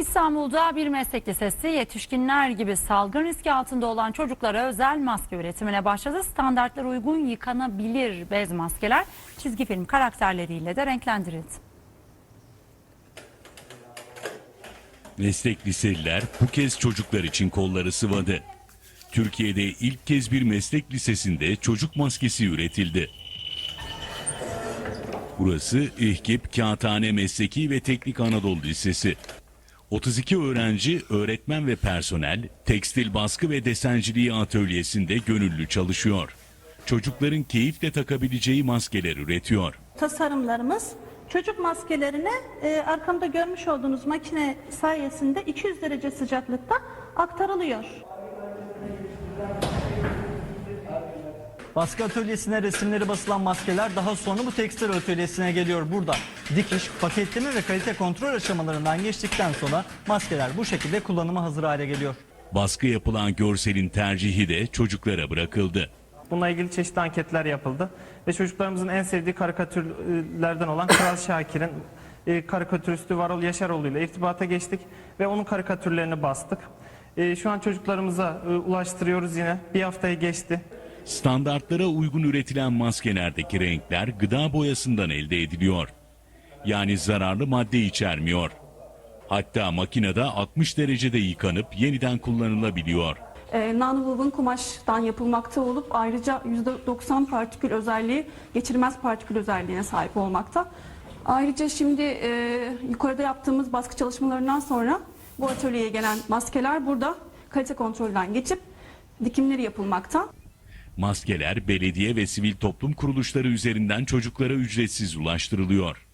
İstanbul'da bir meslek lisesi yetişkinler gibi salgın riski altında olan çocuklara özel maske üretimine başladı. Standartlara uygun yıkanabilir bez maskeler çizgi film karakterleriyle de renklendirildi. Meslek liseliler bu kez çocuklar için kolları sıvadı. Türkiye'de ilk kez bir meslek lisesinde çocuk maskesi üretildi. Burası İHKİP Kağıthane Mesleki ve Teknik Anadolu Lisesi. 32 öğrenci, öğretmen ve personel tekstil baskı ve desenciliği atölyesinde gönüllü çalışıyor. Çocukların keyifle takabileceği maskeler üretiyor. tasarımlarımız çocuk maskelerine e, arkamda görmüş olduğunuz makine sayesinde 200 derece sıcaklıkta aktarılıyor. Baskı atölyesine resimleri basılan maskeler daha sonra bu tekstil atölyesine geliyor. Burada dikiş, paketleme ve kalite kontrol aşamalarından geçtikten sonra maskeler bu şekilde kullanıma hazır hale geliyor. Baskı yapılan görselin tercihi de çocuklara bırakıldı. Bununla ilgili çeşitli anketler yapıldı ve çocuklarımızın en sevdiği karikatürlerden olan Kral Şakir'in e, karikatüristi Varol Yaşaroğlu ile irtibata geçtik ve onun karikatürlerini bastık. E, şu an çocuklarımıza e, ulaştırıyoruz yine. Bir haftayı geçti. Standartlara uygun üretilen maskelerdeki renkler gıda boyasından elde ediliyor. Yani zararlı madde içermiyor. Hatta makinede 60 derecede yıkanıp yeniden kullanılabiliyor. e, nanowoven kumaştan yapılmakta olup ayrıca %90 partikül özelliği geçirmez partikül özelliğine sahip olmakta. Ayrıca şimdi e, yukarıda yaptığımız baskı çalışmalarından sonra bu atölyeye gelen maskeler burada kalite kontrolden geçip dikimleri yapılmakta. Maskeler belediye ve sivil toplum kuruluşları üzerinden çocuklara ücretsiz ulaştırılıyor.